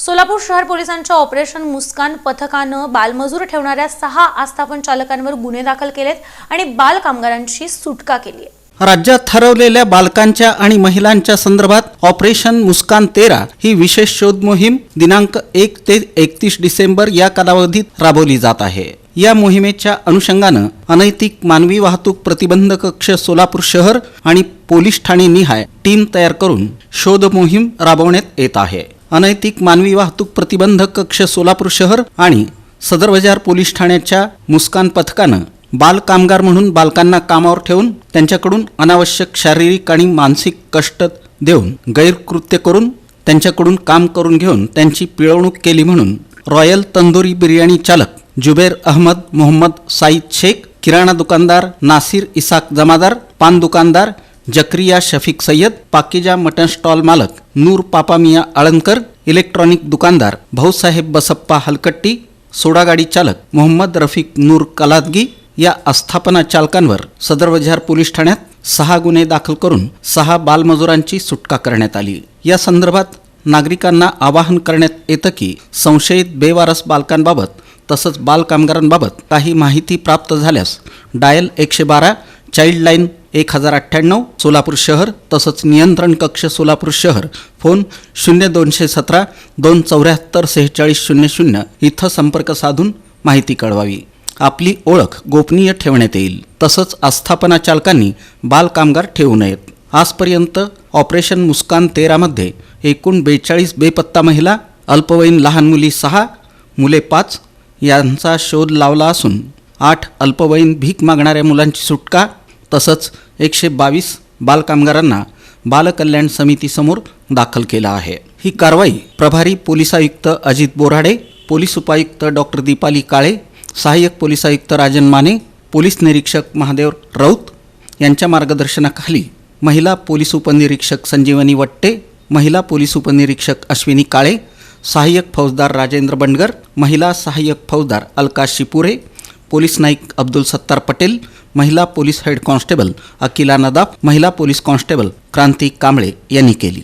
सोलापूर शहर पोलिसांच्या ऑपरेशन मुस्कान पथकानं बालमजूर ठेवणाऱ्या सहा आस्थापन चालकांवर गुन्हे दाखल केलेत आणि बाल कामगारांची सुटका केली आहे. राज्यात ठरवलेल्या बालकांच्या आणि महिलांच्या संदर्भात ऑपरेशन मुस्कान तेरा ही विशेष शोध मोहीम दिनांक एक ते एकतीस डिसेंबर या कालावधीत राबवली जात आहे. या मोहिमेच्या अनुषंगानं अनैतिक मानवी वाहतूक प्रतिबंध कक्ष सोलापूर शहर आणि पोलीस ठाणे निहाय टीम तयार करून शोध मोहीम राबवण्यात येत आहे. अनैतिक मानवी वाहतूक प्रतिबंधक कक्ष सोलापूर शहर आणि सदर बाजार पोलीस ठाण्याच्या मुस्कान पथकानं बाल कामगार म्हणून बालकांना कामावर ठेवून त्यांच्याकडून अनावश्यक शारीरिक आणि मानसिक कष्ट देऊन गैरकृत्य करून त्यांच्याकडून काम करून घेऊन त्यांची पिळवणूक केली म्हणून रॉयल तंदुरी बिर्याणी चालक जुबेर अहमद मोहम्मद साईद शेख किराणा दुकानदार नासिर इसाक जमादार पान दुकानदार जक्रिया शफीक सय्यद पाकिजा मटन स्टॉल मालक नूर पापामिया आळंदकर इलेक्ट्रॉनिक दुकानदार भाऊसाहेब बसप्पा हलकट्टी सोडागाडी चालक मोहम्मद रफिक नूर कलादगी या आस्थापना चालकांवर सदर बजार पोलीस ठाण्यात सहा गुन्हे दाखल करून सहा बालमजुरांची सुटका करण्यात आली. या संदर्भात नागरिकांना आवाहन करण्यात येतं की संशयित बेवारस बालकांबाबत तसंच बाल कामगारांबाबत काही माहिती प्राप्त झाल्यास डायल एकशे बारा चाइल्डलाईन एक हजार अठ्ठ्याण्णव सोलापूर शहर तसंच नियंत्रण कक्ष सोलापूर शहर. फोन शून्य दोनशे सतरा दोन चौऱ्याहत्तर सेहेचाळीस शून्य शून्य इथं संपर्क साधून माहिती कळवावी. आपली ओळख गोपनीय ठेवण्यात येईल. तसंच आस्थापना चालकांनी बालकामगार ठेवू नयेत. आजपर्यंत ऑपरेशन मुस्कान तेरामध्ये एकूण बेचाळीस बेपत्ता महिला अल्पवयीन लहान मुली सहा मुले पाच यांचा शोध लावला असून आठ अल्पवयीन भीक मागणाऱ्या मुलांची सुटका तसंच एकशे बावीस बालकामगारांना बालकल्याण समितीसमोर दाखल केला आहे. ही कारवाई प्रभारी पोलीस आयुक्त अजित बोराडे पोलीस उपायुक्त डॉक्टर दीपाली काळे सहाय्यक पोलीस आयुक्त राजन माने पोलीस निरीक्षक महादेव राऊत यांच्या मार्गदर्शनाखाली महिला पोलीस उपनिरीक्षक संजीवनी वट्टे महिला पोलीस उपनिरीक्षक अश्विनी काळे सहाय्यक फौजदार राजेंद्र बंडगर महिला सहाय्यक फौजदार अलका शिपुरे पोलीस नाईक अब्दुल सत्तार पटेल महिला police head constable Akila Nadaf महिला पोलीस कॉन्स्टेबल क्रांती कांबळे यांनी केली.